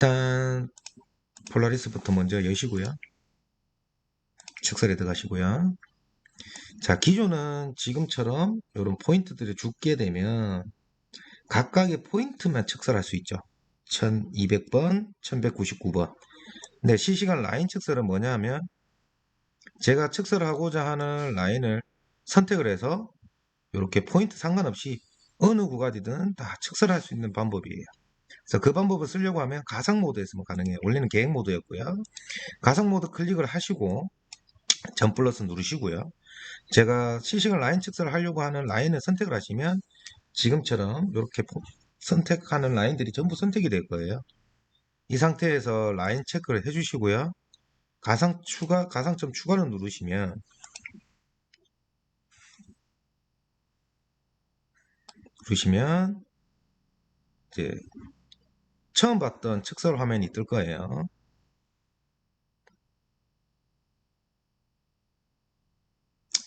일단 폴라리스부터 먼저 여시고요. 축설에 들어가시고요. 자, 기존은 지금처럼 이런 포인트들을 죽게 되면 각각의 포인트만 측설할 수 있죠. 1200번, 1199번. 근데 실시간 라인 측설은 뭐냐 하면 제가 측설하고자 하는 라인을 선택을 해서 이렇게 포인트 상관없이 어느 구간이든 다 측설할 수 있는 방법이에요. 그래서 그 방법을 쓰려고 하면 가상 모드에서만 가능해요. 원래는 계획 모드였고요. 가상 모드 클릭을 하시고 전 플러스 누르시고요. 제가 실시간 라인 측설을 하려고 하는 라인을 선택을 하시면 지금처럼 이렇게 선택하는 라인들이 전부 선택이 될 거예요. 이 상태에서 라인 체크를 해주시고요. 가상 추가, 가상점 추가를 누르시면 누르시면 이제 처음 봤던 측설 화면이 뜰 거예요.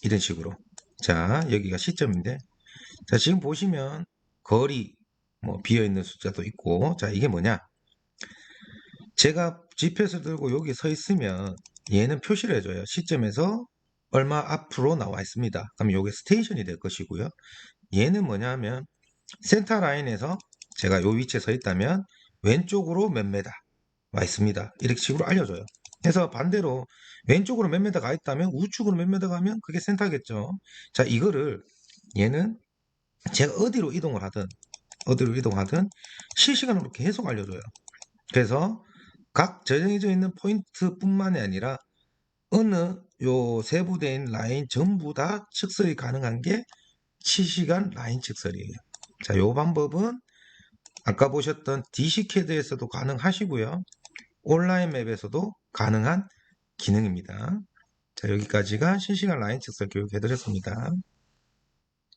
이런 식으로. 자, 여기가 시점인데. 자, 지금 보시면 거리, 뭐, 비어 있는 숫자도 있고. 자, 이게 뭐냐? 제가 GPS 들고 여기 서 있으면 얘는 표시를 해 줘요. 시점에서 얼마 앞으로 나와 있습니다. 그럼 요게 스테이션이 될 것이고요. 얘는 뭐냐 하면 센터 라인에서 제가 요 위치에 서 있다면 왼쪽으로 몇 메다 와 있습니다. 이렇게 식으로 알려줘요. 그래서 반대로 왼쪽으로 몇 메다 가 있다면 우측으로 몇 메다 가면 그게 센터겠죠. 자 이거를 얘는 제가 어디로 이동을 하든 어디로 이동하든 실시간으로 계속 알려줘요. 그래서 각 저장해져 있는 포인트뿐만이 아니라 어느 요 세부된 라인 전부 다 측설이 가능한 게 실시간 라인 측설이에요. 자, 요 방법은 아까 보셨던 DCCAD에서도 가능하시고요. 온라인 맵에서도 가능한 기능입니다. 자, 여기까지가 실시간 라인 측설 교육 해드렸습니다.